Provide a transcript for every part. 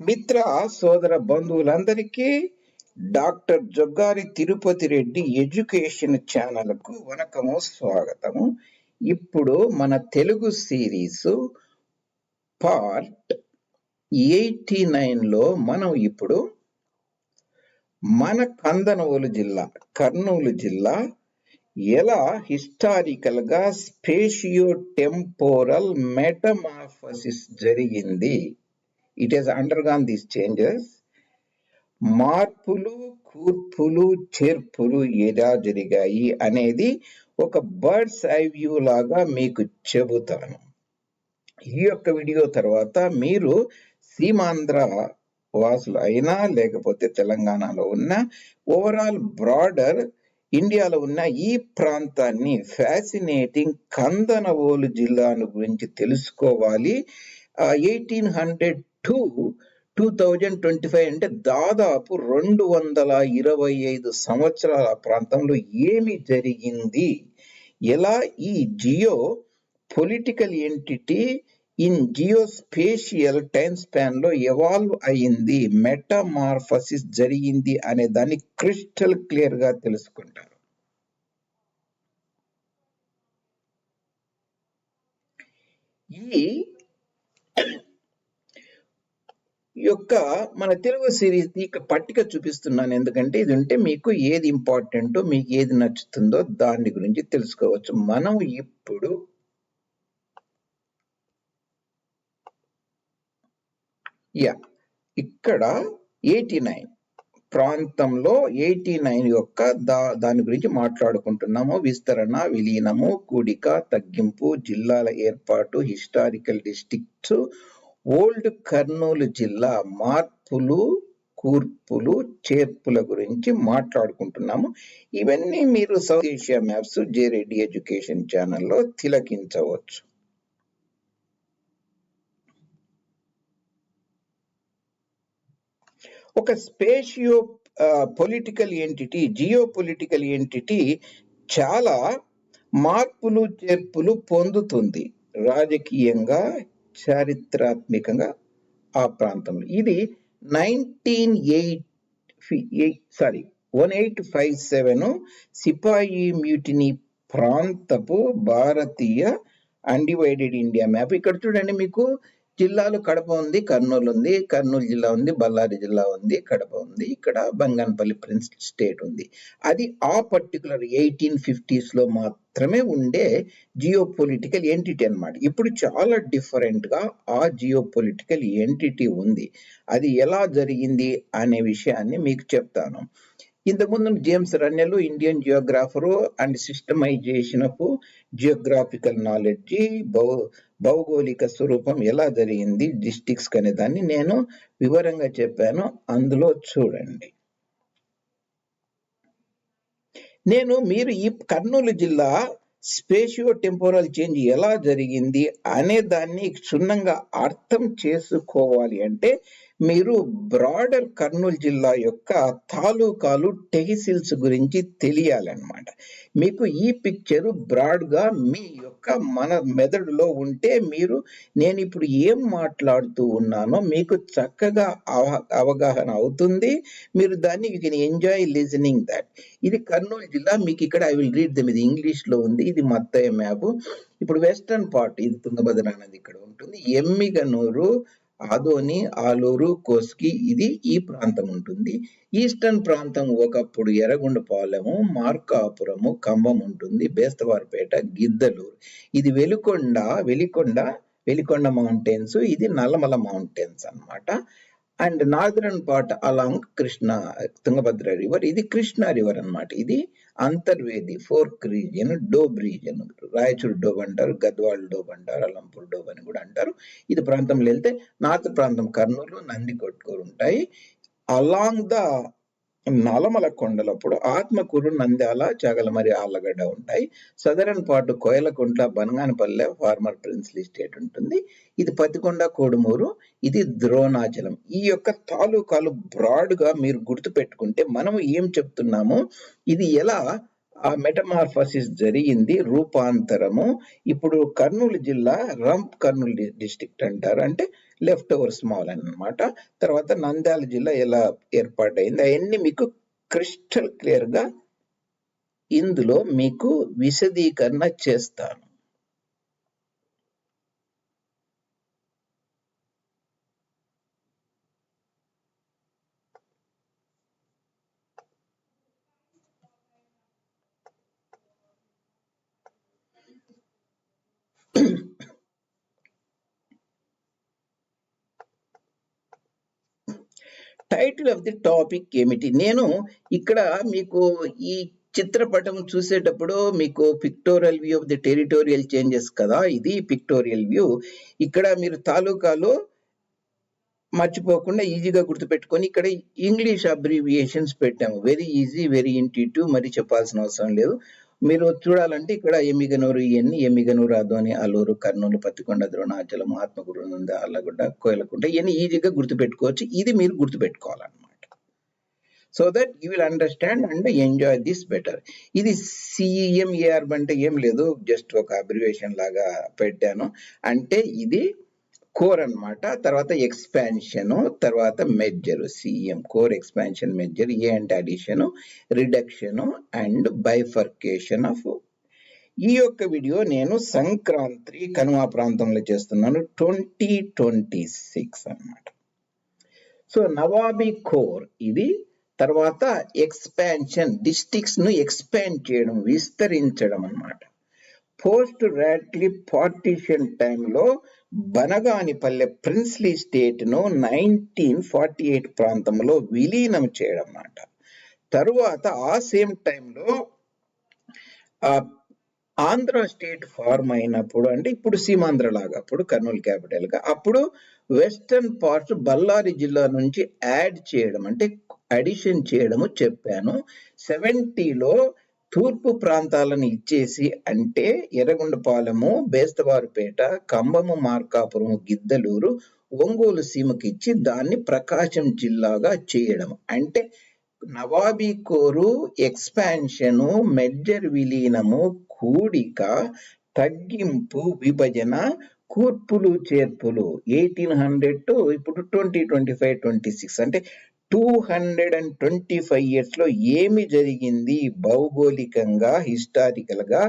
మిత్ర సోదర బంధువులందరికీ డాక్టర్ జొగ్గారి తిరుపతి రెడ్డి ఎడ్యుకేషన్ ఛానల్కు వనకము స్వాగతము. ఇప్పుడు మన తెలుగు సిరీస్ పార్ట్ ఎయిటీ లో మనం ఇప్పుడు మన కందనవోలు జిల్లా కర్నూలు జిల్లా ఎలా హిస్టారికల్గా స్పేషియో టెంపోరల్ మెటమాఫసిస్ జరిగింది? It has undergone these changes మార్పులు కూర్పులు చేర్పులు ఎలా జరిగాయి అనేది ఒక బర్డ్స్ ఐ వ్యూ లాగా మీకు చెబుతాను. ఈ యొక్క వీడియో తర్వాత మీరు సీమాంధ్ర వాసులు అయినా లేకపోతే తెలంగాణలో ఉన్న ఓవరాల్ బ్రాడర్ ఇండియాలో ఉన్న ఈ ప్రాంతాన్ని ఫ్యాసినేటింగ్ కందనవోలు జిల్లాను గురించి తెలుసుకోవాలి. Eighteen hundred to two thousand twenty five అంటే దాదాపు రెండు వందల ఇరవై ఐదు సంవత్సరాల ప్రాంతంలో ఏమి జరిగింది? ఎలా ఈ geo political entity in geospatial time స్పాన్లో evolve అయింది? మెటామార్ఫసిస్ జరిగింది అనే దాన్ని క్రిస్టల్ క్లియర్గా తెలుసుకుంటారు. ఈ యొక్క మన తెలుగు సిరీస్ ఇక పట్టిక చూపిస్తున్నాను. ఎందుకంటే ఇది ఉంటే మీకు ఏది ఇంపార్టెంటో మీకు ఏది నచ్చుతుందో దాని గురించి తెలుసుకోవచ్చు. మనం ఇప్పుడు యా ఇక్కడ ఎయిటీ నైన్ ప్రాంతంలో ఎయిటీ నైన్ యొక్క దా దాని గురించి మాట్లాడుకుంటున్నాము. విస్తరణ విలీనము కూడిక తగ్గింపు జిల్లాల ఏర్పాటు హిస్టారికల్ డిస్టిక్ట్స్ ఓల్డ్ కర్నూలు జిల్లా మార్పులు కూర్పులు చేర్పుల గురించి మాట్లాడుకుంటున్నాము. ఇవన్నీ మీరు South Asia maps J Reddy education ఛానల్లో తిలకించవచ్చు. ఒక spatio political entity geo political entity చాలా మార్పులు చేర్పులు పొందుతుంది. రాజకీయంగా చారిత్రాత్మకంగా ఆ ప్రాంతంలో. ఇది nineteen eight sorry one eight five seven sepoy mutiny ప్రాంతపు భారతీయ అన్డివైడెడ్ ఇండియా మ్యాప్ ఇక్కడ చూడండి మీకు జిల్లాలు కడప ఉంది కర్నూలు ఉంది కర్నూలు జిల్లా ఉంది బళ్ళారి జిల్లా ఉంది కడప ఉంది ఇక్కడ బంగాన్పల్లి ప్రిన్స్ స్టేట్ ఉంది. అది ఆ పర్టికులర్ ఎయిటీన్ ఫిఫ్టీస్లో మాత్రమే ఉండే జియో పొలిటికల్ ఎంటిటీ అనమాట ఇప్పుడు చాలా డిఫరెంట్గా ఆ జియో పొలిటికల్ ఎంటిటీ ఉంది. అది ఎలా జరిగింది అనే విషయాన్ని మీకు చెప్తాను. ఇంతకుముందు James Rennell Indian geographer and systemization of geographical knowledge బౌ భౌగోళిక స్వరూపం ఎలా జరిగింది? డిస్టిక్స్ అనే దాన్ని నేను వివరంగా చెప్పాను. అందులో చూడండి. నేను మీరు ఈ కర్నూలు జిల్లా స్పేషియో టెంపోరల్ చేంజ్ ఎలా జరిగింది అనే దాన్ని క్షుణ్ణంగా అర్థం చేసుకోవాలి అంటే మీరు బ్రాడర్ కర్నూలు జిల్లా యొక్క తాలూకాలు టెహిసిల్స్ గురించి తెలియాలన్నమాట. మీకు ఈ పిక్చర్ బ్రాడ్గా మీ యొక్క మన మెదడులో ఉంటే మీరు నేను ఇప్పుడు ఏం మాట్లాడుతూ ఉన్నానో మీకు చక్కగా అవ అవగాహన అవుతుంది. మీరు దాన్ని you can enjoy listening that ఇది కర్నూలు జిల్లా మీకు ఇక్కడ ఐ విల్ రీడ్ దమ్ ఇది ఇంగ్లీష్లో ఉంది ఇది మత్తయ్య మ్యాప్. ఇప్పుడు వెస్టర్న్ పార్ట్ ఇది తుంగభద్ర నది ఇక్కడ ఉంటుంది. ఎమ్మిగనూరు ఆదోని ఆలూరు కోస్కి ఇది ఈ ప్రాంతం ఉంటుంది ఈస్టర్న్ ప్రాంతం ఒకప్పుడు ఎర్రగొండపాలెము మార్కాపురము కంబం ఉంటుంది బేస్తవారిపేట గిద్దలూరు. ఇది వెలుకొండ వెలికొండ వెలికొండ మౌంటైన్స్ ఇది నల్లమల మౌంటైన్స్ అన్నమాట and northern part along Krishna Tungabhadra river. ఇది కృష్ణ రివర్ అన్నమాట. ఇది Antarvedi fork region doab region. Raichur doab అంటారు గద్వాల్ డోబ్ అంటారు అలంపూర్ డోబ్ అని కూడా అంటారు. ఇది ప్రాంతంలో వెళ్తే నార్త్ ప్రాంతం కర్నూలు నంది కొట్టుకోరు ఉంటాయి. అలాంగ్ ద నలమల కొండలప్పుడు ఆత్మకూరు నంద్యాల చగలమరి ఆళ్ళగడ్డ ఉంటాయి. సదరన్ పాటు Koilkuntla Banaganapalle former prince state ఉంటుంది. ఇది పతికొండ కోడుమూరు ఇది ద్రోణాచలం. ఈ యొక్క తాలూకాలు బ్రాడ్గా మీరు గుర్తు పెట్టుకుంటే మనం ఏం చెప్తున్నాము? ఇది ఎలా ఆ మెటమార్ఫసిస్ జరిగింది? రూపాంతరము. ఇప్పుడు కర్నూలు జిల్లా రంప్ కర్నూలు డిస్టిక్ట్ అంటారు. అంటే లెఫ్ట్ ఓవర్ స్మాల్ అన్నమాట. తర్వాత నంద్యాల జిల్లా ఎలా ఏర్పాటైంది అవన్నీ మీకు క్రిస్టల్ క్లియర్గా ఇందులో మీకు విశదీకరణ చేస్తాను. టైటిల్ ఆఫ్ ది టాపిక్ ఏమిటి? నేను ఇక్కడ మీకు ఈ చిత్రపటం చూసేటప్పుడు మీకు pictorial view of the territorial changes కదా? ఇది పిక్టోరియల్ వ్యూ ఇక్కడ మీరు తాలూకాలో మర్చిపోకుండా ఈజీగా గుర్తుపెట్టుకొని ఇక్కడ ఇంగ్లీష్ అబ్రివియేషన్స్ పెట్టాము. వెరీ ఈజీ వెరీ ఇంటిటివ్ మరి చెప్పాల్సిన అవసరం లేదు. మీరు చూడాలంటే ఇక్కడ ఎమ్మిగనూరు ఇవన్నీ ఎమ్మిగనూరు ఆధ్వని అల్లూరు కర్నూలు పత్తికొండ ద్రోణాచలం ఆత్మగురు నుండి అల్లగుడ్డ కోయలకుంట ఇవన్నీ ఈజీగా గుర్తుపెట్టుకోవచ్చు. ఇది మీరు గుర్తుపెట్టుకోవాలన్నమాట. So that you will understand and enjoy this better ఇది సిఎంఏఆర్ అంటే ఏం లేదు జస్ట్ ఒక అబ్రివేషన్ లాగా పెట్టాను. అంటే ఇది కోర్ అనమాట తర్వాత ఎక్స్పాన్షన్ తర్వాత measure CM core expansion measure A అంటే addition reduction and bifurcation of ఈ యొక్క వీడియో నేను సంక్రాంతి కనుమ ప్రాంతంలో చేస్తున్నాను. ట్వంటీ ట్వంటీ సిక్స్ అన్నమాట. సో నవాబీ కోర్ ఇది. తర్వాత ఎక్స్పాన్షన్ డిస్టిక్స్ను ఎక్స్పాండ్ చేయడం విస్తరించడం అన్నమాట. పోస్ట్ రాట్లీ పార్టీషన్ టైంలో బనగానిపల్లె ప్రిన్స్లీ స్టేట్ను నైన్టీన్ ఫార్టీ ఎయిట్ ప్రాంతంలో విలీనం చేయడం అన్నమాట తరువాత ఆ సేమ్ టైంలో ఆంధ్ర స్టేట్ ఫార్మ్ అయినప్పుడు అంటే ఇప్పుడు సీమాంధ్ర లాగా అప్పుడు కర్నూలు క్యాపిటల్గా అప్పుడు వెస్టర్న్ పార్ట్స్ బళ్ళారి జిల్లా నుంచి యాడ్ చేయడం అంటే అడిషన్ చేయడము చెప్పాను. సెవెంటీలో తూర్పు ప్రాంతాలను ఇచ్చేసి అంటే ఎర్రగొండపాలెము బేస్తవారిపేట కంబము మార్కాపురం గిద్దలూరు ఒంగోలు సీమకి ఇచ్చి దాన్ని ప్రకాశం జిల్లాగా చేయడం అంటే నవాబీ కోరు ఎక్స్పాన్షను మెడ్జర్ విలీనము కూడిక తగ్గింపు విభజన కూర్పులు చేర్పులు ఎయిటీన్ హండ్రెడ్ టు ఇప్పుడు twenty twenty five twenty six. అంటే two hundred and twenty five ఇయర్స్లో ఏమి జరిగింది భౌగోళికంగా హిస్టారికల్గా?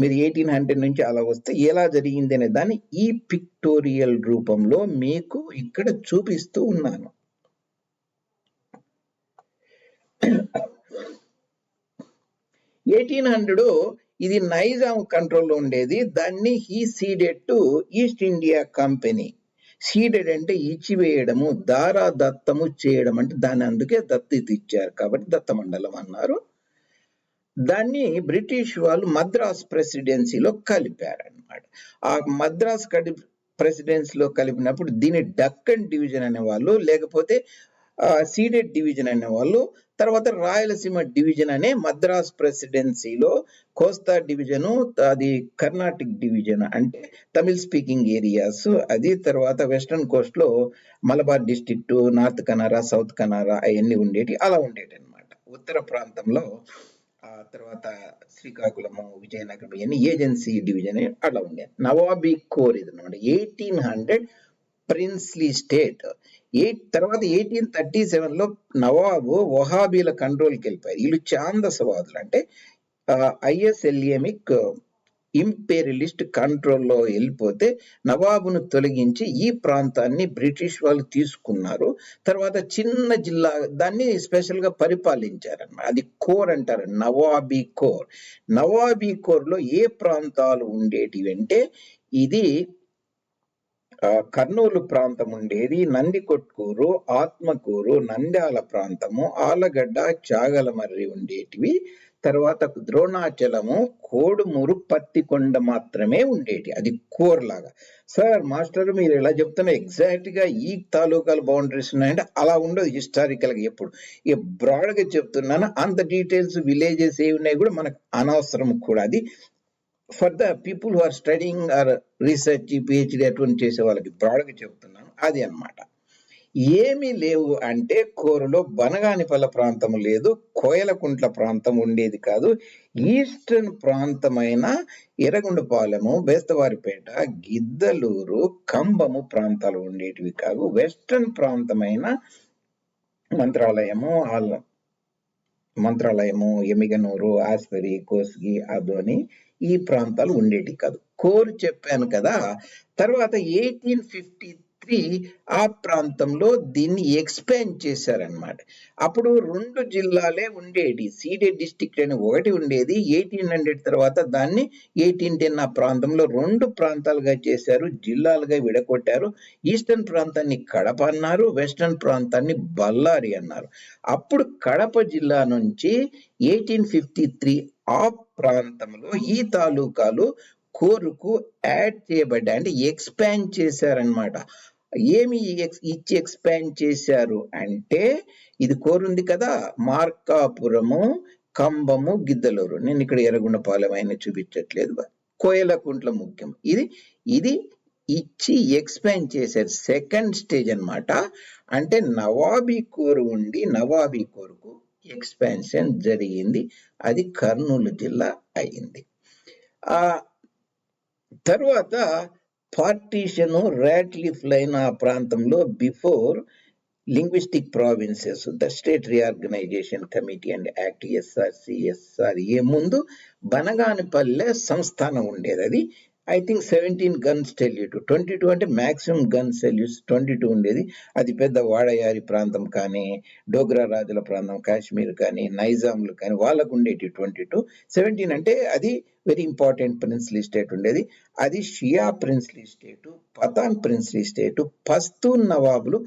మీరు ఎయిటీన్ హండ్రెడ్ నుంచి అలా వస్తే ఎలా జరిగింది అనే దాన్ని ఈ పిక్టోరియల్ రూపంలో మీకు ఇక్కడ చూపిస్తూ ఉన్నాను. ఎయిటీన్ హండ్రెడ్ ఇది నైజాం కంట్రోల్లో ఉండేది. దాన్ని he ceded to East India Company. Ceded అంటే ఇచ్చివేయడము దారా దత్తము చేయడం అంటే దాన్ని అందుకే దత్తత ఇచ్చారు కాబట్టి దత్త మండలం అన్నారు. దాన్ని బ్రిటిష్ వాళ్ళు మద్రాస్ ప్రెసిడెన్సీలో కలిపారు ఆ మద్రాస్ కడి ప్రెసిడెన్సీలో కలిపినప్పుడు దీన్ని డక్కన్ డివిజన్ అనే వాళ్ళు లేకపోతే సీడెడ్ డివిజన్ అనే వాళ్ళు తర్వాత రాయలసీమ డివిజన్ అనే మద్రాస్ ప్రెసిడెన్సీలో కోస్తా డివిజను అది కర్ణాటిక్ డివిజన్ అంటే తమిళ్ స్పీకింగ్ ఏరియాస్. అది తర్వాత western కోస్ట్లో Malabar district north Kanara south Kanara అవన్నీ ఉండేటి అలా ఉండేటి అనమాట ఉత్తర ప్రాంతంలో ఆ తర్వాత శ్రీకాకుళము విజయనగరం ఇవన్నీ ఏజెన్సీ డివిజన్ అలా ఉండేది నవాబీ కోర్ ఇది అనమాట eighteen hundred princely state. Eight తర్వాత ఎయిటీన్ థర్టీ సెవెన్లో నవాబు వహాబీల కంట్రోల్కి వెళ్ళిపోయారు వీళ్ళు ఛాందసవాదులు. అంటే ఐఎస్ఎల్ఎమిక్ ఇంపీరియలిస్ట్ కంట్రోల్లో వెళ్ళిపోతే నవాబును తొలగించి ఈ ప్రాంతాన్ని బ్రిటిష్ వాళ్ళు తీసుకున్నారు. తర్వాత చిన్న జిల్లా దాన్ని స్పెషల్గా పరిపాలించారన్నమాట. అది కోర్ అంటారు. నవాబీ కోర్. నవాబీ కోర్లో ఏ ప్రాంతాలు ఉండేటివి అంటే ఇది కర్నూలు ప్రాంతం ఉండేది నందికొట్కూరు ఆత్మకూరు నంద్యాల ప్రాంతము ఆలగడ్డ చాగలమర్రి ఉండేటివి. తర్వాత ద్రోణాచలము కోడుమూరు పత్తికొండ మాత్రమే ఉండేటి. అది కోర్ లాగా. సార్ మాస్టర్ మీరు ఎలా చెప్తున్నా ఎగ్జాక్ట్గా ఈ తాలూకాలు బౌండరీస్ ఉన్నాయంటే అలా ఉండదు హిస్టారికల్గా ఎప్పుడు. ఇక బ్రాడ్గా చెప్తున్నాను అంత డీటెయిల్స్ విలేజెస్ ఏ ఉన్నాయి కూడా మనకు అనవసరం కూడా అది. For the people who are studying or research PhD అటువంటి చేసే వాళ్ళకి బ్రాడ్గా చెప్తున్నాను అది అన్నమాట. ఏమీ లేవు అంటే కోరులో బనగానిపల్ల ప్రాంతం లేదు కోయలకుంట్ల ప్రాంతం ఉండేది కాదు. ఈస్టర్న్ ప్రాంతమైన ఎర్రగొండపాలెము బేస్తవారిపేట గిద్దలూరు కంబము ప్రాంతాలు ఉండేటివి కాదు వెస్టర్న్ ప్రాంతమైన మంత్రాలయము మంత్రాలయము ఎమిగనూరు ఆస్పరి కోస్గి అదోని ఈ ప్రాంతాలు ఉండేటి కాదు. కోరు చెప్పాను కదా తర్వాత ఎయిటీన్ ఫిఫ్టీ స్త్రీ ఆ ప్రాంతంలో దీన్ని ఎక్స్పాండ్ చేశారనమాట అప్పుడు రెండు జిల్లాలే ఉండేది సీడెడ్ డిస్టిక్ట్ అని ఒకటి ఉండేది. ఎయిటీన్ హండ్రెడ్ తర్వాత దాన్ని ఎయిటీన్ టెన్ ఆ ప్రాంతంలో రెండు ప్రాంతాలుగా చేశారు. జిల్లాలుగా విడగొట్టారు. ఈస్టర్న్ ప్రాంతాన్ని కడప అన్నారు. వెస్టర్న్ ప్రాంతాన్ని బళ్ళారి అన్నారు. అప్పుడు కడప జిల్లా నుంచి ఎయిటీన్ ఫిఫ్టీ త్రీ ఆ ప్రాంతంలో ఈ తాలూకాలు కోరుకు యాడ్ చేయబడ్డాయి అంటే ఎక్స్పాండ్ చేశారనమాట ఏమి ఇచ్చి ఎక్స్పాండ్ చేశారు అంటే ఇది కోరుంది కదా మార్కాపురము కంబము గిద్దలూరు. నేను ఇక్కడ ఎర్రగొండపాలెం అయినా చూపించట్లేదు. కోయలకుంట్ల ముఖ్యం. ఇది ఇది ఇచ్చి ఎక్స్పాండ్ చేశారు. సెకండ్ స్టేజ్ అన్నమాట. అంటే నవాబీ కోరు ఉండి నవాబీ కోరుకు ఎక్స్పాన్షన్ జరిగింది. అది కర్నూలు జిల్లా అయింది. ఆ తరువాత పార్టీషన్ రాట్లీఫ్ లైన్ ఆ ప్రాంతంలో before linguistic provinces the state reorganisation committee and act SRC SRA ముందు బనగానిపల్లె సంస్థానం ఉండేది. అది I think seventeen guns salute twenty two అంటే maximum gun salutes twenty two ఉండేది. అది పెద్ద వాడయారి ప్రాంతం కానీ డోగ్రా రాజుల ప్రాంతం కాశ్మీర్ కానీ నైజాంలు కానీ వాళ్ళకు ఉండేటి ట్వంటీ టూ సెవెంటీన్ అంటే అది వెరీ ఇంపార్టెంట్ ప్రిన్స్లీ స్టేట్ ఉండేది. అది Shia princely state Pathan princely state Pashtun నవాబులు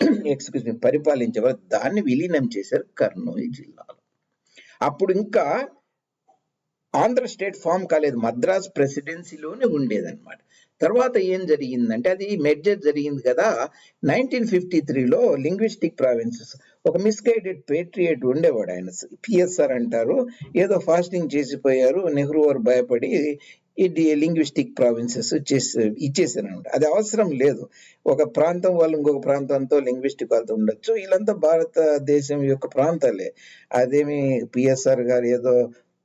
excuse me పరిపాలించేవారు. దాన్ని విలీనం చేశారు కర్నూలు జిల్లాలో. అప్పుడు ఇంకా ఆంధ్ర స్టేట్ ఫామ్ కాలేదు మద్రాస్ ప్రెసిడెన్సీలోనే ఉండేదన్నమాట. తర్వాత ఏం జరిగిందంటే అది మెడ్జర్ జరిగింది కదా నైన్టీన్ ఫిఫ్టీ త్రీలో లింగ్విస్టిక్ ప్రావిన్సెస్ ఒక మిస్గైడెడ్ పేట్రియట్ ఉండేవాడు ఆయన పిఎస్ఆర్ అంటారు ఏదో ఫాస్టింగ్ చేసిపోయారు నెహ్రూ వారు భయపడి ఇది లింగ్విస్టిక్ ప్రావిన్సెస్ చేసి ఇచ్చేసారనమాట అది అవసరం లేదు. ఒక ప్రాంతం వాళ్ళు ఇంకొక ప్రాంతంతో లింగ్విస్టిక్ వాళ్ళతో ఉండొచ్చు వీళ్ళంతా భారతదేశం యొక్క ప్రాంతాలే. అదేమి పిఎస్ఆర్ గారు ఏదో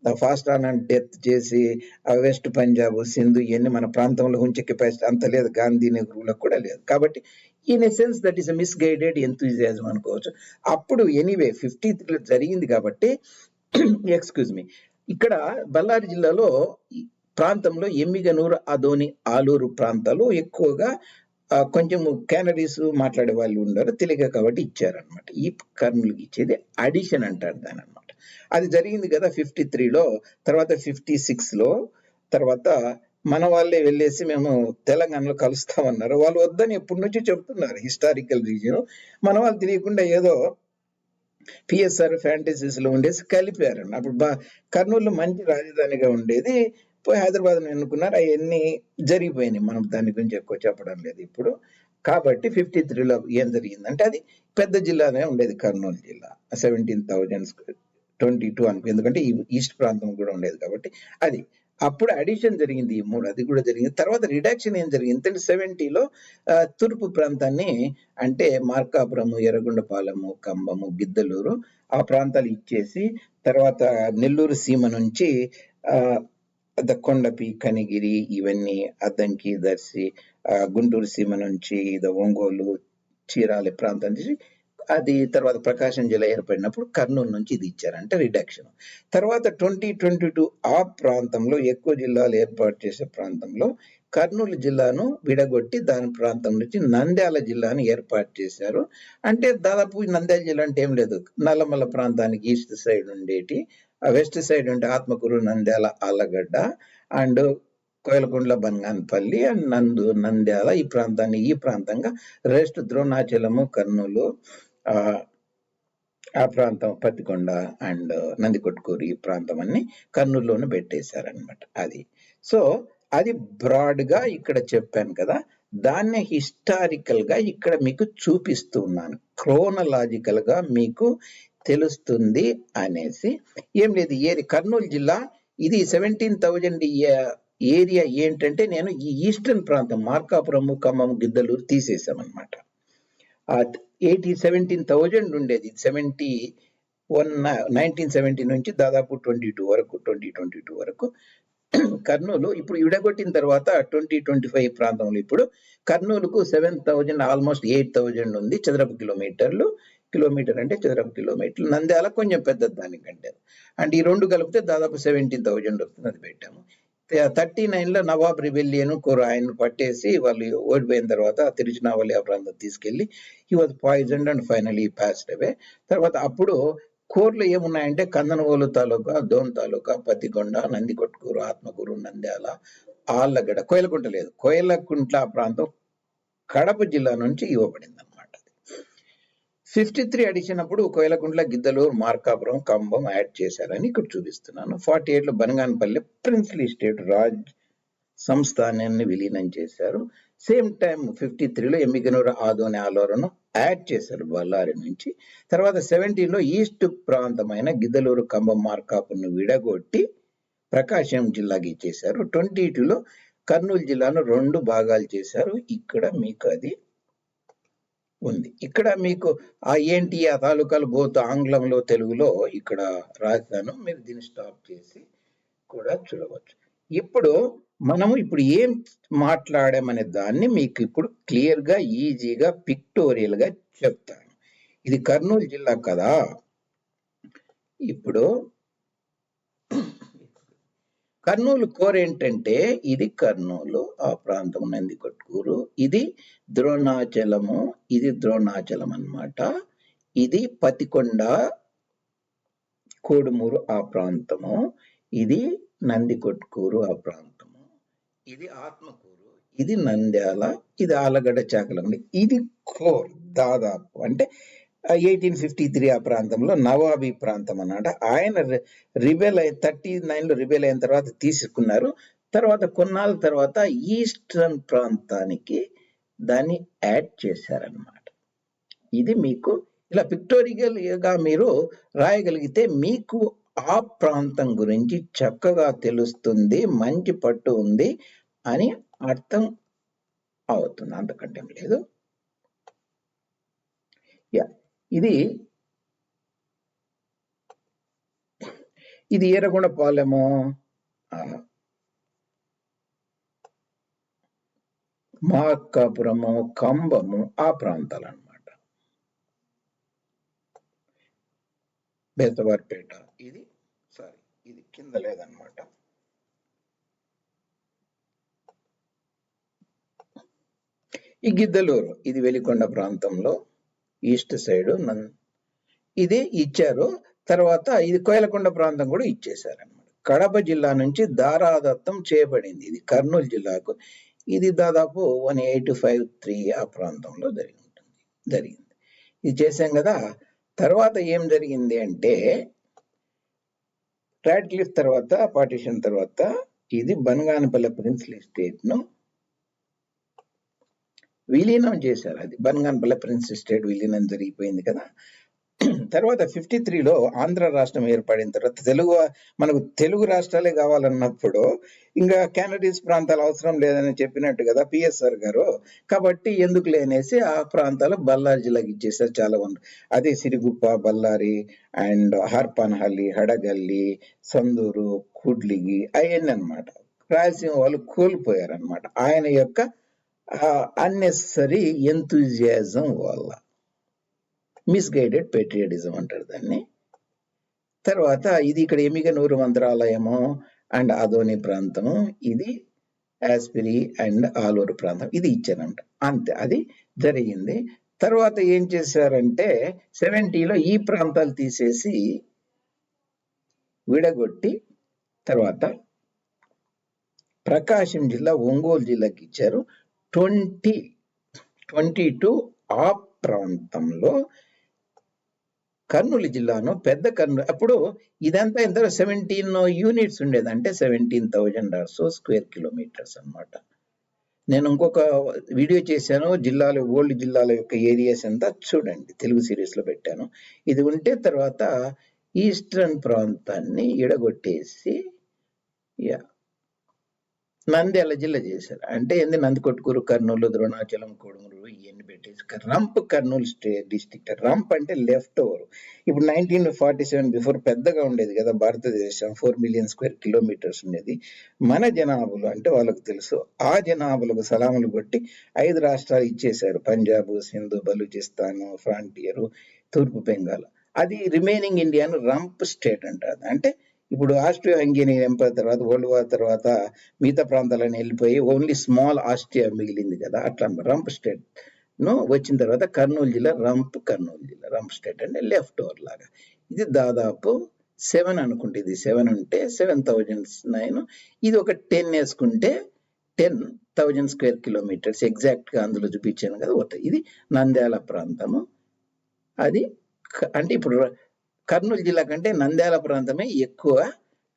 ఫాస్ట్ ఆన్ అండ్ డెత్ చేసి ఆ వెస్ట్ పంజాబ్ సింధు ఇవన్నీ మన ప్రాంతంలో ఉంచే కెపాసిటీ అంత లేదు. గాంధీ నెహ్రూలకు కూడా లేదు. కాబట్టి in a sense that is misguided enthusiasm అనుకోవచ్చు. అప్పుడు ఎనీవే ఫిఫ్టీ త్రీలో జరిగింది కాబట్టి ఎక్స్క్యూజ్ మీ ఇక్కడ బళ్ళారి జిల్లాలో ప్రాంతంలో ఎమ్మిగనూరు అదోని ఆలూరు ప్రాంతాలు ఎక్కువగా కొంచెం కెనడీస్ మాట్లాడే వాళ్ళు ఉన్నారు. తెలియక కాబట్టి ఇచ్చారనమాట ఈ కర్నూలుకి ఇచ్చేది అడిషన్ అంటారు దాని అనమాట అది జరిగింది కదా ఫిఫ్టీ త్రీలో తర్వాత ఫిఫ్టీ లో తర్వాత మన వాళ్ళే వెళ్ళేసి మేము తెలంగాణలో కలుస్తామన్నారు. వాళ్ళు వద్దని ఎప్పటి నుంచి చెప్తున్నారు హిస్టారికల్ రీజన్ మన వాళ్ళు తెలియకుండా ఏదో పిఎస్ఆర్ ఫ్యాంటసీస్లో ఉండేసి కలిపారు. అప్పుడు బా కర్నూలు మంచి రాజధానిగా ఉండేది. పోయి హైదరాబాద్ ఎన్నుకున్నారు. అవన్నీ జరిగిపోయినాయి. మనం దాని గురించి ఎక్కువ చెప్పడం లేదు ఇప్పుడు. కాబట్టి ఫిఫ్టీ త్రీలో ఏం జరిగిందంటే అది పెద్ద జిల్లానే ఉండేది కర్నూలు జిల్లా. సెవెంటీన్ థౌజండ్ ట్వంటీ టూ అనుకో ఎందుకంటే ఈస్ట్ ప్రాంతం కూడా ఉండేది కాబట్టి అది. అప్పుడు అడిషన్ జరిగింది ఈ మూడు అది కూడా జరిగింది. తర్వాత రిడాక్షన్ ఏం జరిగింది? అంటే సెవెంటీలో తూర్పు ప్రాంతాన్ని అంటే మార్కాపురము ఎర్రగొండపాలెము కంబము గిద్దలూరు ఆ ప్రాంతాలు ఇచ్చేసి తర్వాత నెల్లూరు సీమ నుంచి ఆ ద కొండపి కనిగిరి ఇవన్నీ అద్దంకి దర్శి ఆ, గుంటూరు సీమ నుంచి ద ఒంగోలు చీరాలి ప్రాంతం నుంచి అది తర్వాత ప్రకాశం జిల్లా ఏర్పడినప్పుడు కర్నూలు నుంచి ఇది ఇచ్చారంటే రిడక్షన్ తర్వాత ట్వంటీ ట్వంటీ టూ ఆ ప్రాంతంలో ఎక్కువ జిల్లాలు ఏర్పాటు చేసే ప్రాంతంలో కర్నూలు జిల్లాను విడగొట్టి దాని ప్రాంతం నుంచి నంద్యాల జిల్లాను ఏర్పాటు చేశారు. అంటే దాదాపు నంద్యాల జిల్లా అంటే ఏం లేదు. నల్లమల్ల ప్రాంతానికి ఈస్ట్ సైడ్ ఉండేటి ఆ వెస్ట్ సైడ్ ఉంటే ఆత్మకూరు నంద్యాల ఆలగడ్డ అండ్ కోయలకొండ బన్గాన్పల్లి అండ్ నందు నంద్యాల ఈ ప్రాంతాన్ని ఈ ప్రాంతంగా రెస్ట్ ద్రోణాచలము కర్నూలు ఆ ప్రాంతం పత్తికొండ అండ్ నందికొట్కూరు ఈ ప్రాంతం అన్ని కర్నూలులోనే పెట్టేశారనమాట అది. సో అది బ్రాడ్గా ఇక్కడ చెప్పాను కదా దాన్నే హిస్టారికల్గా ఇక్కడ మీకు చూపిస్తున్నాను ఉన్నాను. క్రోనలాజికల్గా మీకు తెలుస్తుంది అనేసి. ఏం లేదు ఏరి కర్నూలు జిల్లా ఇది సెవెంటీన్ థౌజండ్ ఏరియా ఏంటంటే నేను ఈ ఈస్టర్న్ ప్రాంతం మార్కాపురము ఖమ్మం గిద్దలూరు తీసేసామన్నమాట ఎయిటీ సెవెంటీన్ థౌజండ్ ఉండేది. సెవెంటీ వన్ నైన్టీన్ సెవెంటీ నుంచి దాదాపు ట్వంటీ టూ వరకు ట్వంటీ ట్వంటీ టూ వరకు. కర్నూలు ఇప్పుడు విడగొట్టిన తర్వాత ట్వంటీ ట్వంటీ ఫైవ్ ప్రాంతంలో ఇప్పుడు కర్నూలుకు seven thousand almost eight thousand ఉంది చదరపు కిలోమీటర్లు. కిలోమీటర్ అంటే చదరపు కిలోమీటర్లు. నంద్యాల కొంచెం పెద్దది దానికంటే. అంటే ఈ రెండు కలిపితే దాదాపు సెవెంటీన్ థౌజండ్ వస్తుంది అది పెట్టాము. థర్టీ నైన్లో నవాబ్ రిబెలియన్ కూర ఆయన పట్టేసి వాళ్ళు ఓడిపోయిన తర్వాత తిరుచినావల్లి ఆ ప్రాంతం తీసుకెళ్ళి ఈ was poison and finally passed away తర్వాత అప్పుడు కోర్లు ఏమున్నాయంటే కందనవోలు తాలూకా దోన్ తాలూకా పత్తికొండ నందికొట్కూరు ఆత్మకూరు నంద్యాల ఆళ్ళగడ్డ కోయలకుంట లేదు. కోయలకుంట్ల ప్రాంతం కడప జిల్లా నుంచి ఇవ్వబడింది ఫిఫ్టీ త్రీ అడిషన్ అప్పుడు కోయలకుంట్ల గిద్దలూరు మార్కాపురం కంబం యాడ్ చేశారని ఇక్కడ చూపిస్తున్నాను. ఫార్టీ ఎయిట్లో బనగానపల్లి ప్రిన్స్లీ స్టేట్ రాజ్ సంస్థానాన్ని విలీనం చేశారు. సేమ్ టైం ఫిఫ్టీ త్రీలో ఎమ్మికనూరు ఆదోని ఆలోరను యాడ్ చేశారు బళ్ళారి నుంచి. తర్వాత సెవెంటీలో ఈస్ట్ ప్రాంతమైన గిద్దలూరు కంబం మార్కాపును విడగొట్టి ప్రకాశం జిల్లాకి ఇచ్చేశారు ట్వంటీ టూలో కర్నూలు జిల్లాను రెండు భాగాలు చేశారు. ఇక్కడ మీకు అది ఉంది. ఇక్కడ మీకు ఆ ఏంటి ఆ తాలూకాలు బోత్ ఆంగ్లంలో తెలుగులో ఇక్కడ రాశాను. మీరు దీన్ని స్టాప్ చేసి కూడా చూడవచ్చు. ఇప్పుడు మనము ఇప్పుడు ఏం మాట్లాడామనే దాన్ని మీకు ఇప్పుడు క్లియర్గా ఈజీగా పిక్టోరియల్గా చెప్తాను. ఇది కర్నూలు జిల్లా కదా. ఇప్పుడు కర్నూలు కోర్ ఏంటంటే ఇది కర్నూలు ఆ ప్రాంతం నంది కొట్టుకూరు ఇది ద్రోణాచలము ఇది ద్రోణాచలం అన్నమాట ఇది పతికొండ కోడుమూరు ఆ ప్రాంతము. ఇది నంది కొట్కూరు ఆ ప్రాంతము. ఇది ఆత్మకూరు ఇది నంద్యాల ఇది ఆలగడ్డ చాకలం ఇది కోర్ దాదాపు. అంటే ఎయిటీన్ ఫిఫ్టీ త్రీ ఆ ప్రాంతంలో నవాబీ ప్రాంతం అన్నమాట. ఆయన రిబెల్ అయి థర్టీ నైన్లో రిబెల్ అయిన తర్వాత తీసుకున్నారు. తర్వాత కొన్నాళ్ళ తర్వాత ఈస్టర్న్ ప్రాంతానికి దాన్ని యాడ్ చేశారనమాట ఇది మీకు ఇలా పిక్టోరియల్గా మీరు రాయగలిగితే మీకు ఆ ప్రాంతం గురించి చక్కగా తెలుస్తుంది మంచి పట్టు ఉంది అని అర్థం అవుతుంది. అంతకంటే లేదు. యా. ఇది ఇది ఏరగొండపాలెము. మాక్కాపురము మార్కాపురము కంబము ఆ ప్రాంతాలు అనమాట బేతవారిపేట. ఇది సారీ ఇది కింద లేదన్నమాట. ఈ గిద్దలూరు ఇది వెలికొండ ప్రాంతంలో ఈస్ట్ సైడ్ నన్ ఇది ఇచ్చారు. తర్వాత ఇది కోయలకొండ ప్రాంతం కూడా ఇచ్చేశారనమాట కడప జిల్లా నుంచి దారాదత్తం చేయబడింది. ఇది కర్నూలు జిల్లాకు. ఇది దాదాపు వన్ ఎయిట్ ఫైవ్ త్రీ ఆ ప్రాంతంలో జరిగి ఉంటుంది జరిగింది. ఇది చేశాం కదా. తర్వాత ఏం జరిగింది అంటే క్లిఫ్ తర్వాత పార్టీషన్ తర్వాత ఇది బనగానపల్లి ప్రిన్స్లీ స్టేట్ను విలీనం చేశారు. అది బన్గాన్పల్ల ప్రిన్స్ స్టేట్ విలీనం జరిగిపోయింది కదా. తర్వాత ఫిఫ్టీ త్రీలో ఆంధ్ర రాష్ట్రం ఏర్పడిన తర్వాత తెలుగు మనకు తెలుగు రాష్ట్రాలే కావాలన్నప్పుడు ఇంకా కెనడీస్ ప్రాంతాలు అవసరం లేదని చెప్పినట్టు కదా పిఎస్ఆర్ గారు. కాబట్టి ఎందుకు లేనేసి ఆ ప్రాంతాలు బళ్ళారి జిల్లాకి ఇచ్చేసారు చాలా ఉంది అదే సిరిగుప్ప బళ్ళారి అండ్ హార్పాన్హల్లి హడగల్లి సందూరు కూడ్లిగి అవన్నీ అన్నమాట. రాయలసీమ వాళ్ళు కోల్పోయారు అనమాట ఆయన యొక్క అన్నెసరీ ఎంతూజియాజం వల్ల. మిస్గైడెడ్ పెట్రియటిజం అంటారు దాన్ని. తర్వాత ఇది ఇక్కడ ఎమిగనూరు మంత్రాలయము అండ్ ఆదోని ప్రాంతము ఇది యాస్పిరి అండ్ ఆలూరు ప్రాంతం ఇది ఇచ్చారంట. అంతే అది జరిగింది. తర్వాత ఏం చేశారంటే సెవెంటీలో ఈ ప్రాంతాలు తీసేసి విడగొట్టి తర్వాత ప్రకాశం జిల్లా ఒంగోలు జిల్లాకి ఇచ్చారు. ట్వంటీ ట్వంటీ టూ ఆ ప్రాంతంలో కర్నూలు జిల్లాను పెద్ద కర్నూలు అప్పుడు ఇదంతా ఎంత సెవెంటీన్ యూనిట్స్ ఉండేది అంటే seventeen thousand or so square kilometres అన్నమాట. నేను ఇంకొక వీడియో చేశాను జిల్లాలు ఓల్డ్ జిల్లాల యొక్క ఏరియాస్ అంతా చూడండి తెలుగు సిరీస్లో పెట్టాను. ఇది ఉంటే తర్వాత ఈస్టర్న్ ప్రాంతాన్ని ఎడగొట్టేసి యా నంద్యాల జిల్లా చేశారు. అంటే ఏంది? నందికొట్కూరు కర్నూలు ద్రోణాచలం కొడుమూరు ఇవన్నీ పెట్టేసి rump Kurnool state district rump అంటే లెఫ్ట్ ఓవర్. ఇప్పుడు నైన్టీన్ ఫార్టీ సెవెన్ బిఫోర్ పెద్దగా ఉండేది కదా భారతదేశం. ఫోర్ మిలియన్ స్క్వేర్ కిలోమీటర్స్ ఉండేది. మన జనాభాలు అంటే వాళ్ళకు తెలుసు. ఆ జనాభాలకు సలాములు కొట్టి ఐదు రాష్ట్రాలు ఇచ్చేశారు. పంజాబ్ సింధు బలూచిస్తాన్ ఫ్రాంటియర్ తూర్పు బెంగాల్. అది రిమైనింగ్ ఇండియాను రంప్ స్టేట్ అంటారు. అంటే ఇప్పుడు ఆస్ట్రియా హంగేరియన్ ఎంపైర్ తర్వాత వరల్డ్ వార్ తర్వాత మిగతా ప్రాంతాలను వెళ్ళిపోయి ఓన్లీ స్మాల్ ఆస్ట్రియా మిగిలింది కదా అట్లా రంప్ స్టేట్. ను వచ్చిన తర్వాత కర్నూలు జిల్లా రంప్ కర్నూలు జిల్లా రంప్ స్టేట్ అంటే లెఫ్ట్ ఓవర్ లాగా. ఇది దాదాపు సెవెన్ అనుకుంటే ఇది సెవెన్ ఉంటే సెవెన్ థౌజండ్ నైన్. ఇది ఒక టెన్ వేసుకుంటే టెన్ థౌజండ్ స్క్వేర్ కిలోమీటర్స్. ఎగ్జాక్ట్గా అందులో చూపించాను కదా ఇది నంద్యాల ప్రాంతము. అది అంటే ఇప్పుడు కర్నూలు జిల్లా కంటే నంద్యాల ప్రాంతమే ఎక్కువ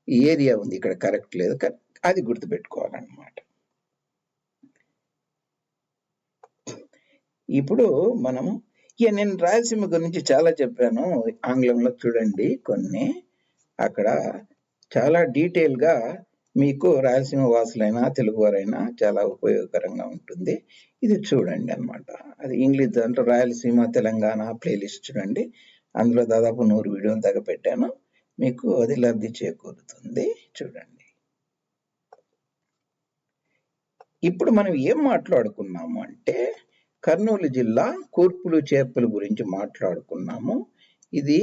ఏరియా ఉంది. ఇక్కడ కరెక్ట్ లేదు. అది గుర్తుపెట్టుకోవాలన్నమాట. ఇప్పుడు మనము ఇక నేను రాయలసీమ గురించి చాలా చెప్పాను. ఆంగ్లంలో చూడండి కొన్ని. అక్కడ చాలా డీటెయిల్గా మీకు రాయలసీమ వాసులైనా తెలుగువారైనా చాలా ఉపయోగకరంగా ఉంటుంది. ఇది చూడండి అన్నమాట. అది ఇంగ్లీష్ దాంట్లో రాయలసీమ తెలంగాణ ప్లేలిస్ట్ చూడండి. అందులో దాదాపు నూరు వీడియోలు దాకా పెట్టాను. మీకు అది లబ్ధి చేకూరుతుంది. చూడండి. ఇప్పుడు మనం ఏం మాట్లాడుకున్నాము అంటే కర్నూలు జిల్లా కూర్పులు చేర్పులు గురించి మాట్లాడుకున్నాము. ఇది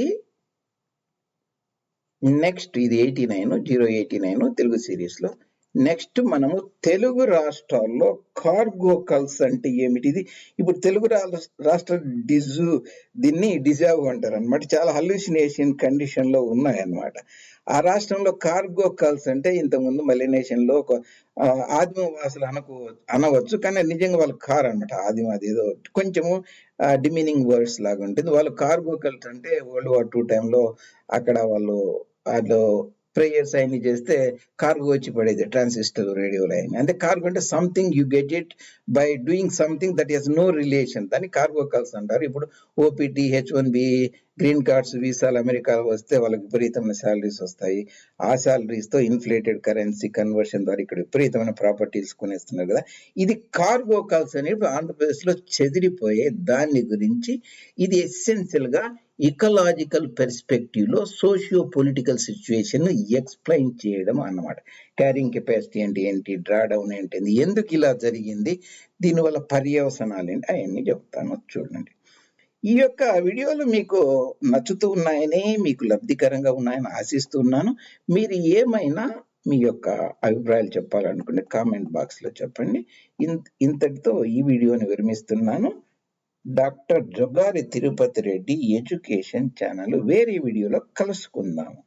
నెక్స్ట్ ఇది eighty nine zero eighty nine Telugu సిరీస్లో నెక్స్ట్ మనము తెలుగు రాష్ట్రాల్లో కార్గో కల్స్ అంటే ఏమిటిది? ఇప్పుడు తెలుగు రాష్ట్ర డిజు దీన్ని డిజావ్ అంటారు అనమాట చాలా హల్యూసినేషన్ కండిషన్లో ఉన్నాయన్నమాట. ఆ రాష్ట్రంలో కార్గో కల్స్ అంటే ఇంతకుముందు మలినేషన్లో ఒక ఆదిమవాసులు ఆదిమ వాసులు అనుకో అనవచ్చు కానీ నిజంగా వాళ్ళు కార్ అనమాట ఆదిమ అది ఏదో కొంచెము డిమినింగ్ వర్డ్స్ లాగా ఉంటుంది. వాళ్ళు కార్గో కల్స్ అంటే వరల్డ్ వార్ టూ టైంలో అక్కడ వాళ్ళు వాళ్ళు ప్రేయర్స్ అయిన చేస్తే కార్గో వచ్చి పడేది ట్రాన్సిస్టర్ రేడియో అయిన అంటే కార్గో అంటే something you get it by doing something that is no relation దాన్ని కార్గో కాల్స్ అంటారు. ఇప్పుడు OPT H one B green cards వీసాలు అమెరికా వస్తే వాళ్ళకి విపరీతమైన శాలరీస్ వస్తాయి. ఆ శాలరీస్తో ఇన్ఫ్లేటెడ్ కరెన్సీ కన్వర్షన్ ద్వారా ఇక్కడ విపరీతమైన ప్రాపర్టీస్ కొనేస్తున్నారు కదా. ఇది కార్గో కాల్స్ అనేవి ఆంధ్రప్రదేశ్లో చెదిరిపోయే దాన్ని గురించి ఇది ఎస్సెన్షియల్గా ఇకలాజికల్ పెర్స్పెక్టివ్లో సోషియో పొలిటికల్ సిచ్యువేషన్ను ఎక్స్ప్లెయిన్ చేయడం అన్నమాట. క్యారింగ్ కెపాసిటీ అంటే ఏంటి? డ్రా డౌన్ ఏంటి? ఎందుకు ఇలా జరిగింది? దీనివల్ల పర్యవసనాలు ఏంటి? అవన్నీ చెప్తాను. చూడండి. ఈ యొక్క వీడియోలు మీకు నచ్చుతూ ఉన్నాయని మీకు లబ్ధికరంగా ఉన్నాయని ఆశిస్తున్నాను మీరు ఏమైనా మీ యొక్క అభిప్రాయాలు చెప్పాలనుకుంటే కామెంట్ బాక్స్లో చెప్పండి. ఇంత ఇంతటితో ఈ వీడియోని విరమిస్తున్నాను. Doctor Jogari Tirupathi Reddy education channel వేరే వీడియోలో కలుసుకుందాము